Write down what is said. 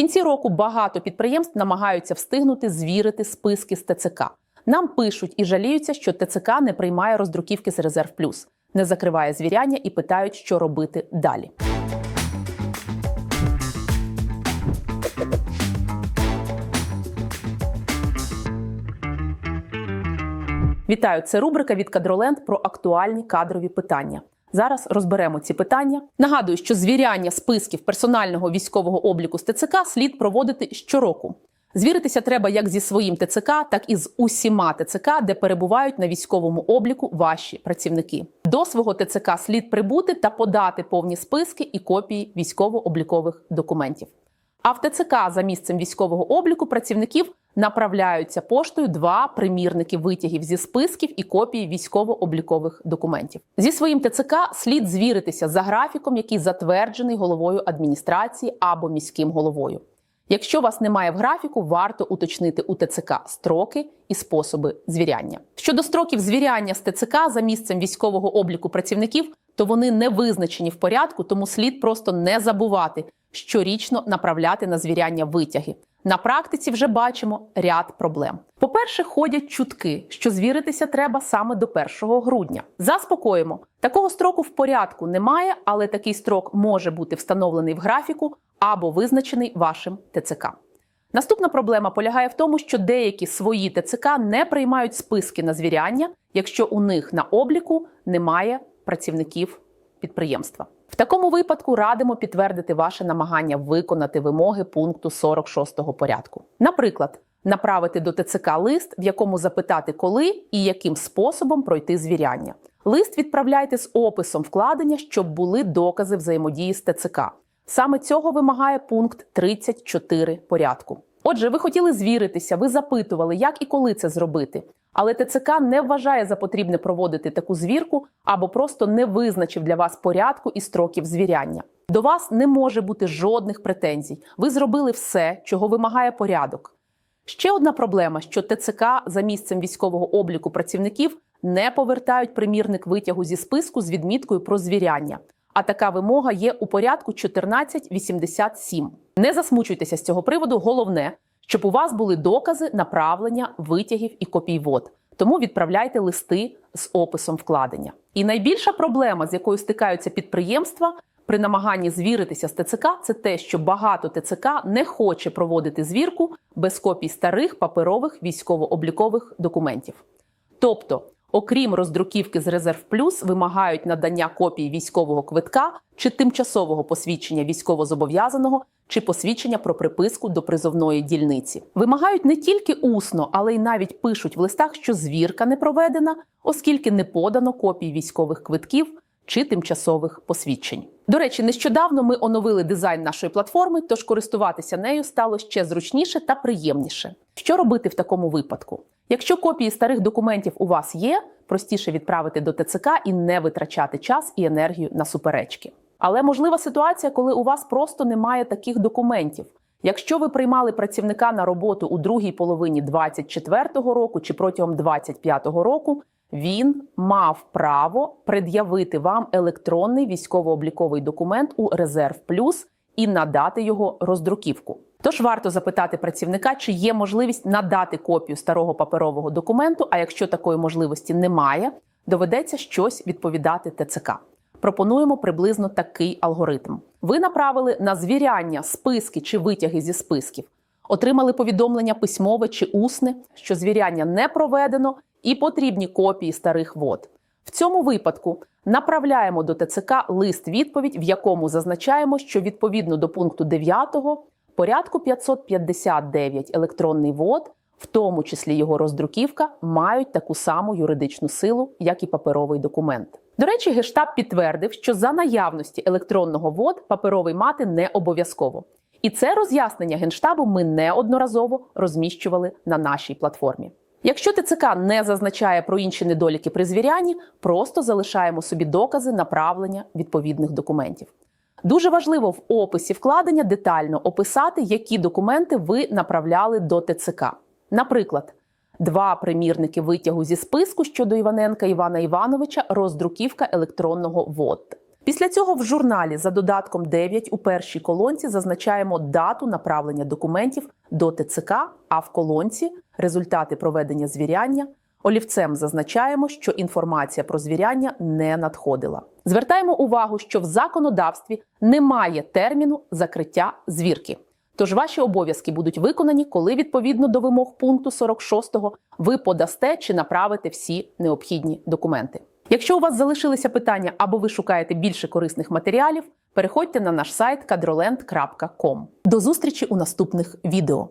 кінці року багато підприємств намагаються встигнути звірити списки з ТЦК. Нам пишуть і жаліються, що ТЦК не приймає роздруківки з резерв плюс, не закриває звіряння і питають, що робити далі. Вітаю! Це рубрика від Кадроленд про актуальні кадрові питання. Зараз розберемо ці питання. Нагадую, що звіряння списків персонального військового обліку з ТЦК слід проводити щороку. Звіритися треба як зі своїм ТЦК, так і з усіма ТЦК, де перебувають на військовому обліку ваші працівники. До свого ТЦК слід прибути та подати повні списки і копії військово-облікових документів. А в ТЦК за місцем військового обліку працівників направляються поштою два примірники витягів зі списків і копії військово-облікових документів. Зі своїм ТЦК слід звіритися за графіком, який затверджений головою адміністрації або міським головою. Якщо вас немає в графіку, варто уточнити у ТЦК строки і способи звіряння. Щодо строків звіряння з ТЦК за місцем військового обліку працівників, то вони не визначені в порядку, тому слід просто не забувати щорічно направляти на звіряння витяги. На практиці вже бачимо ряд проблем. По-перше, ходять чутки, що звіритися треба саме до 1 грудня. Заспокоїмо, такого строку в порядку немає, але такий строк може бути встановлений в графіку або визначений вашим ТЦК. Наступна проблема полягає в тому, що деякі свої ТЦК не приймають списки на звіряння, якщо у них на обліку немає працівників підприємства. В такому випадку радимо підтвердити ваше намагання виконати вимоги пункту 46 порядку. Наприклад, направити до ТЦК лист, в якому запитати, коли і яким способом пройти звіряння. Лист відправляйте з описом вкладення, щоб були докази взаємодії з ТЦК. Саме цього вимагає пункт 34 порядку. Отже, ви хотіли звіритися, ви запитували, як і коли це зробити. Але ТЦК не вважає за потрібне проводити таку звірку або просто не визначив для вас порядку і строків звіряння. До вас не може бути жодних претензій. Ви зробили все, чого вимагає порядок. Ще одна проблема, що ТЦК за місцем військового обліку працівників не повертають примірник витягу зі списку з відміткою про звіряння. А така вимога є у порядку 1487. Не засмучуйтеся з цього приводу. Головне, щоб у вас були докази направлення витягів і копій вод. Тому відправляйте листи з описом вкладення. І найбільша проблема, з якою стикаються підприємства при намаганні звіритися з ТЦК, це те, що багато ТЦК не хоче проводити звірку без копій старих паперових військово-облікових документів. Тобто, окрім роздруківки з резерв плюс, вимагають надання копії військового квитка чи тимчасового посвідчення військовозобов'язаного чи посвідчення про приписку до призовної дільниці. Вимагають не тільки усно, але й навіть пишуть в листах, що звірка не проведена, оскільки не подано копій військових квитків чи тимчасових посвідчень. До речі, нещодавно ми оновили дизайн нашої платформи, тож користуватися нею стало ще зручніше та приємніше. Що робити в такому випадку? Якщо копії старих документів у вас є, простіше відправити до ТЦК і не витрачати час і енергію на суперечки. Але можлива ситуація, коли у вас просто немає таких документів. Якщо ви приймали працівника на роботу у другій половині 24-го року чи протягом 25-го року, він мав право пред'явити вам електронний військово-обліковий документ у резерв плюс і надати його роздруківку. Тож варто запитати працівника, чи є можливість надати копію старого паперового документу. А якщо такої можливості немає, доведеться щось відповідати ТЦК. Пропонуємо приблизно такий алгоритм. Ви направили на звіряння списки чи витяги зі списків, отримали повідомлення письмове чи усне, що звіряння не проведено, і потрібні копії старих вод. В цьому випадку направляємо до ТЦК лист відповідь, в якому зазначаємо, що відповідно до пункту 9 порядку 559 електронний вод, в тому числі його роздруківка, мають таку саму юридичну силу, як і паперовий документ. До речі, гештаб підтвердив, що за наявності електронного вод паперовий мати не обов'язково. І це роз'яснення генштабу ми неодноразово розміщували на нашій платформі. Якщо ТЦК не зазначає про інші недоліки при звірянні, просто залишаємо собі докази направлення відповідних документів. Дуже важливо в описі вкладення детально описати, які документи ви направляли до ТЦК. Наприклад, два примірники витягу зі списку щодо Іваненка Івана Івановича, роздруківка електронного ВОД. Після цього в журналі за додатком 9 у першій колонці зазначаємо дату направлення документів до ТЦК, а в колонці результати проведення звіряння. Олівцем зазначаємо, що інформація про звіряння не надходила. Звертаємо увагу, що в законодавстві немає терміну закриття звірки. Тож ваші обов'язки будуть виконані, коли відповідно до вимог пункту 46 ви подасте чи направите всі необхідні документи. Якщо у вас залишилися питання або ви шукаєте більше корисних матеріалів, переходьте на наш сайт kadrolend.com. До зустрічі у наступних відео.